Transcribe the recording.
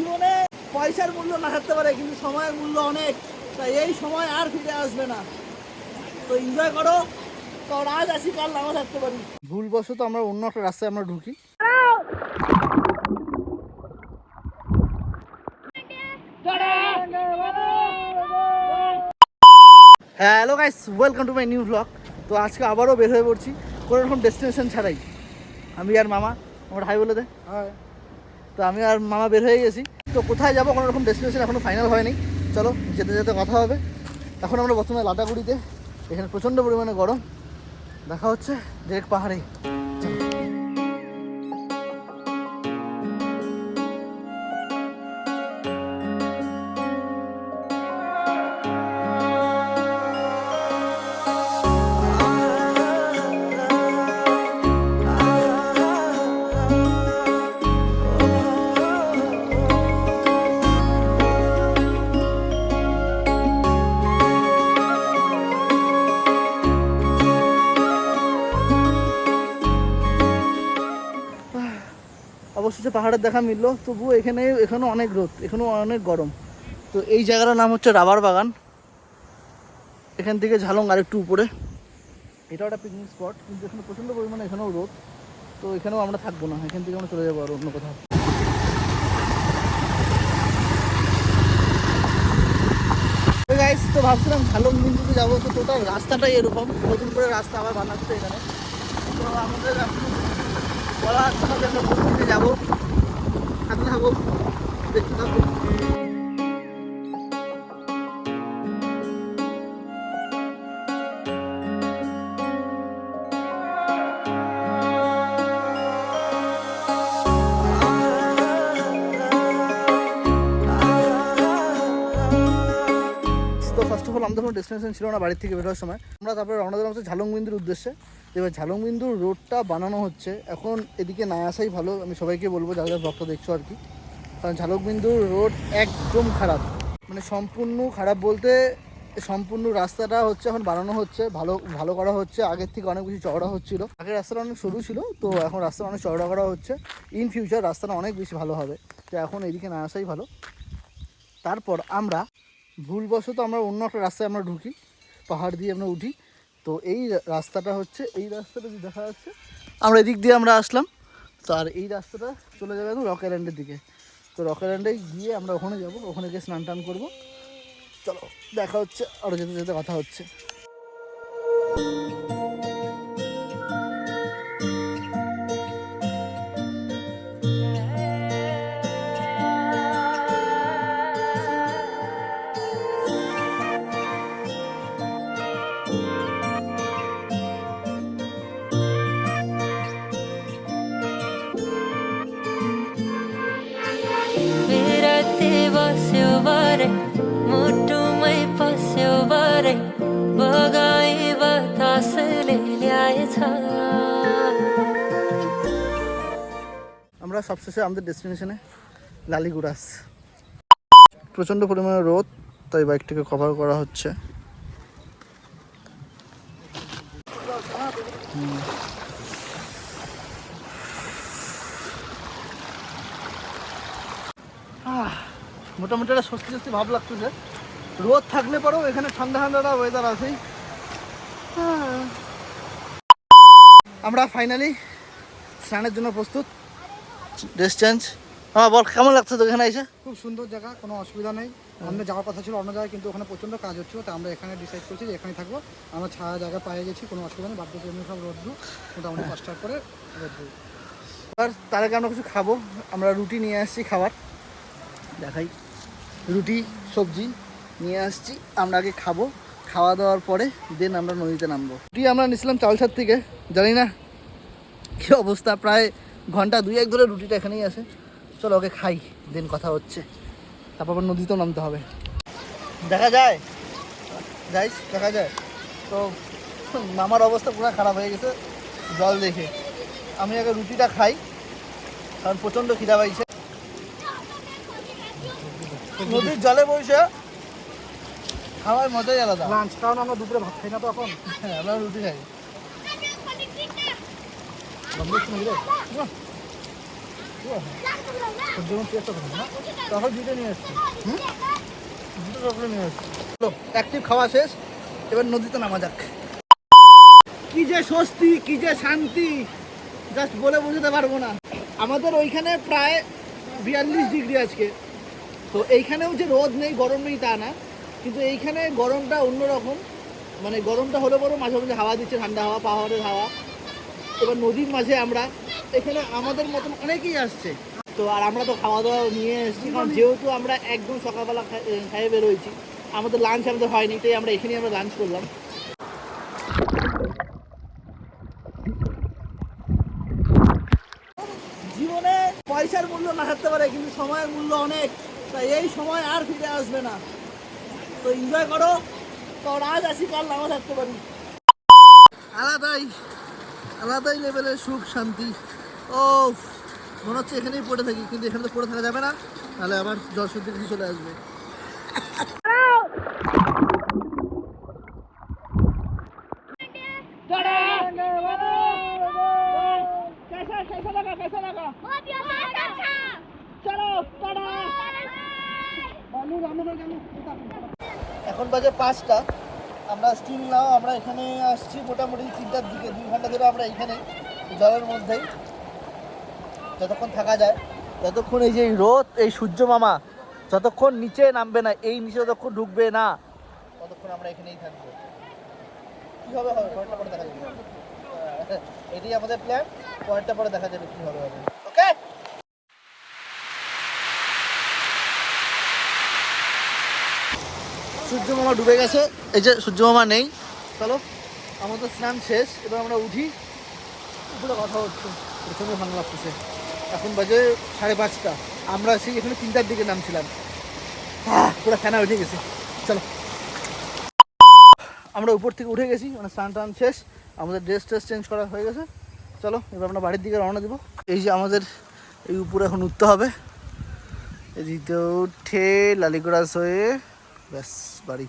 জীবনে পয়সার মূল্য না থাকতে পারে কিন্তু সময়ের মূল্য অনেক। তাই এই সময় আর ফিরে আসবে না। তো এনজয় করো। কারণ আজ আসি কাল নাও থাকতে পারি। ভুলবশত আমরা অন্য একটা রাস্তায় আমরা ঢুকি। Hello guys welcome to my new blog তো আজকে আবারও বের হয়ে পড়ছি। কোনো রকম ডেস্টিনেশন ছাড়াই। আমি আর মামা আমার হাই বলে দে। তো আমি আর মামা বের হয়ে গেছি। তো কোথায় যাব কোনো রকম ডেস্টিনেশন এখনও ফাইনাল হয়নি। চলো, যেতে যেতে কথা হবে। এখন আমরা বর্তমানে লাটাগুড়িতে এখানে প্রচণ্ড পরিমাণে গরম। দেখা হচ্ছে ডিরেক্ট পাহাড়ে। অবশেষে পাহাড়ের দেখা মিললো। তবুও এখানে, এখানেও অনেক রোদ, এখানেও অনেক গরম। তো এই জায়গাটার নাম হচ্ছে রাবার বাগান। এখান থেকে ঝালং আর একটু উপরে। এটাও একটা পিকনিক স্পট কিন্তু এখানে প্রচণ্ড পরিমাণে এখানেও রোদ। তো এখানেও আমরা থাকব না, এখান থেকে আমরা চলে যাব আর অন্য কোথাও। তো ভাবছিলাম ঝালং বিন্দুতে যাব, তো টোটাল রাস্তাটাই এরকম। নতুন করে রাস্তা আবার বানাচ্ছে এখানে। তো আমাদের আমরা ফার্স্ট অফ অল আমাদের কোনো ডেস্টিনেশন ছিল না বাড়ির থেকে বেরোবার সময়। আমরা তারপরে রওনা দিলাম হচ্ছে ঝালংবিন্দুর উদ্দেশ্যে। এবার ঝালংবিন্দুর রোডটা বানানো হচ্ছে। এখন এদিকে না আসাই ভালো। আমি সবাইকে বলব, যারা যারা ব্লগটা দেখছ আর কি। কারণ ঝালংবিন্দুর রোড একদম খারাপ। মানে সম্পূর্ণ খারাপ বলতে সম্পূর্ণ রাস্তাটা হচ্ছে এখন বানানো হচ্ছে। ভালো ভালো করা হচ্ছে। আগের থেকে অনেক বেশি চওড়া হচ্ছিল। আগের রাস্তাটা অনেক সরু ছিল, তো এখন রাস্তা অনেক চওড়া করা হচ্ছে। ইন ফিউচার রাস্তাটা অনেক বেশি ভালো হবে। তো এখন এদিকে না আসাই ভালো। তারপর আমরা ভুলবশত আমরা অন্য একটা রাস্তায় আমরা ঢুকি। পাহাড় দিয়ে আমরা উঠি। তো এই রাস্তাটা হচ্ছে, এই রাস্তাটা যে দেখা যাচ্ছে, আমরা এদিক দিয়ে আমরা আসলাম, তো আর এই রাস্তাটা চলে যাবে একদম রক আইল্যান্ডের দিকে। তো রক আইল্যান্ডে গিয়ে আমরা ওখানে যাব, ওখানে গিয়ে স্নান টান করব। চলো, দেখা হচ্ছে আরও যেতে যেতে কথা হচ্ছে। আমরা সবশেষে আমাদের ডেস্টিনেশনে লালিগুড়াস প্রচণ্ড পরিমাণে রোদ, তাই বাইকটিকে কভার করা হচ্ছে। মোটামুটি একটা স্বস্তি স্বস্তি ভাব লাগতেছে রোদ থাকলে পরেও এখানে ঠান্ডা ঠান্ডাটা ওয়েদার আছেই। আহ। আমরা ফাইনালি স্নানের জন্য প্রস্তুত। ড্রেস চেঞ্জ হ্যাঁ বল কেমন লাগছে তো এখানে এসে? খুব সুন্দর জায়গা কোনো অসুবিধা নেই। আমাদের যাওয়ার কথা ছিল অন্য জায়গায় কিন্তু ওখানে প্রচণ্ড কাজ হচ্ছিল তো আমরা এখানে ডিসাইড করছি যে এখানে থাকব। আমরা ছায়া জায়গা পেয়ে গেছি কোনো অসুবিধা নেই বাধ্য এমনি সব রোদ্রু মোটামুটি পাঁচটার পরে রোদ্রু আর তার আগে আমরা কিছু খাব। আমরা রুটি নিয়ে আসছি খাবার। দেখাই। রুটি সবজি নিয়ে আসছি আমরা আগে খাব। খাওয়া দাওয়ার পরে দেন আমরা নদীতে নামবো। রুটি আমরা নিয়েছিলাম চালসার থেকে। জানি না কী অবস্থা, প্রায় ঘণ্টা দুই এক ধরে রুটিটা এখানেই আছে। চলো ওকে খাই দেন কথা হচ্ছে। তারপর আবার নদীতেও নামতে হবে। দেখা যায়। যাইস দেখা যায়। তো নামার অবস্থা পুরো খারাপ হয়ে গেছে, জল দেখে। আমি আগে রুটিটা খাই, কারণ প্রচণ্ড খিদা পাইছে। নদীর জলে বসে খাওয়ার মজাই আলাদা। লাঞ্চ কারণ আমরা দুপুরে ভাত খাই না তো এখন। হ্যাঁ আমরা রুটি খাই। তখন দুটো নিয়ে আসছি হুম দুটো চকলেট নিয়ে আসছি অ্যাক্টিভ খাওয়া শেষ এবার নদীতে নামা যাক। কি যে স্বস্তি কি যে শান্তি জাস্ট বলে বোঝাতে পারব না। আমাদের ওইখানে প্রায় বিয়াল্লিশ ডিগ্রি আজকে। তো এইখানেও যে রোদ নেই গরম নেই তা না। কিন্তু এইখানে গরমটা অন্যরকম। মানে গরমটা হলে বড় মাঝে মাঝে হাওয়া দিচ্ছে, ঠান্ডা হাওয়া পাহাড়ের হাওয়া। এবার নদীর মাঝে আমরা এখানে আমাদের মতন অনেকেই আসছে। তো আর আমরা তো খাওয়া দাওয়া নিয়ে এসেছি, কারণ যেহেতু আমরা একদম সকালবেলা খাইয়ে বেরোয়েছি, আমাদের লাঞ্চ আমাদের হয়নি, তাই আমরা এখানেই আমরা লাঞ্চ করলাম। জীবনে পয়সার মূল্য না থাকতে পারে, কিন্তু সময়ের মূল্য অনেক, তাই এই সময় আর ফিরে আসবে না। তো এনজয় করো। কারণ আজ আসি কাল নাও থাকতে পারি। আলাদাই আলাদাই লেভেলের সুখ শান্তি। ও মনে হচ্ছে এখানেই পড়ে থাকি কিন্তু এখানে তো পড়ে থাকা যাবে না। তাহলে আবার জল সর্দি কিছু চলে আসবে। চলো এখন বাজে পাঁচটা। আমরা স্টিল নাও আমরা এখানে আসছি মোটামুটি তিনটার দিকে দুই ঘণ্টা ধরে আমরা এখানে জলের মধ্যেই যতক্ষণ থাকা যায়। যতক্ষণ এই যে রোদ এই সূর্য মামা যতক্ষণ নিচে নামবে না এই নিচে যতক্ষণ ঢুকবে না। ততক্ষণ আমরা এখানেই থাকব। কী হবে? হবে পরেরটা পরে দেখা যাবে। আহ, এটাই আমাদের প্ল্যান পরেরটা পরে দেখা যাবে কী হবে হবে। ওকে সূর্য মামা ডুবে গেছে। এই যে সূর্য মামা নেই। চলো, আমাদের স্নান শেষ। এবার আমরা উঠি। উপরে কথা হচ্ছে। প্রচণ্ড ভালো লাগতেছে। এখন বাজে সাড়ে পাঁচটা। আমরা সেই এখানে তিনটার দিকে নামছিলাম। পুরো ফেনা উঠে গেছে। চলো। আমরা উপর থেকে উঠে গেছি। মানে স্নান টান শেষ। আমাদের ড্রেস ট্রেস চেঞ্জ করা হয়ে গেছে। চলো, এবার আমরা বাড়ির দিকে রওনা দেবো। এই যে আমাদের এই উপরে এখন উঠতে হবে। এদিকে উঠে লালিগড়াস হয়ে ব্যাস বাড়ি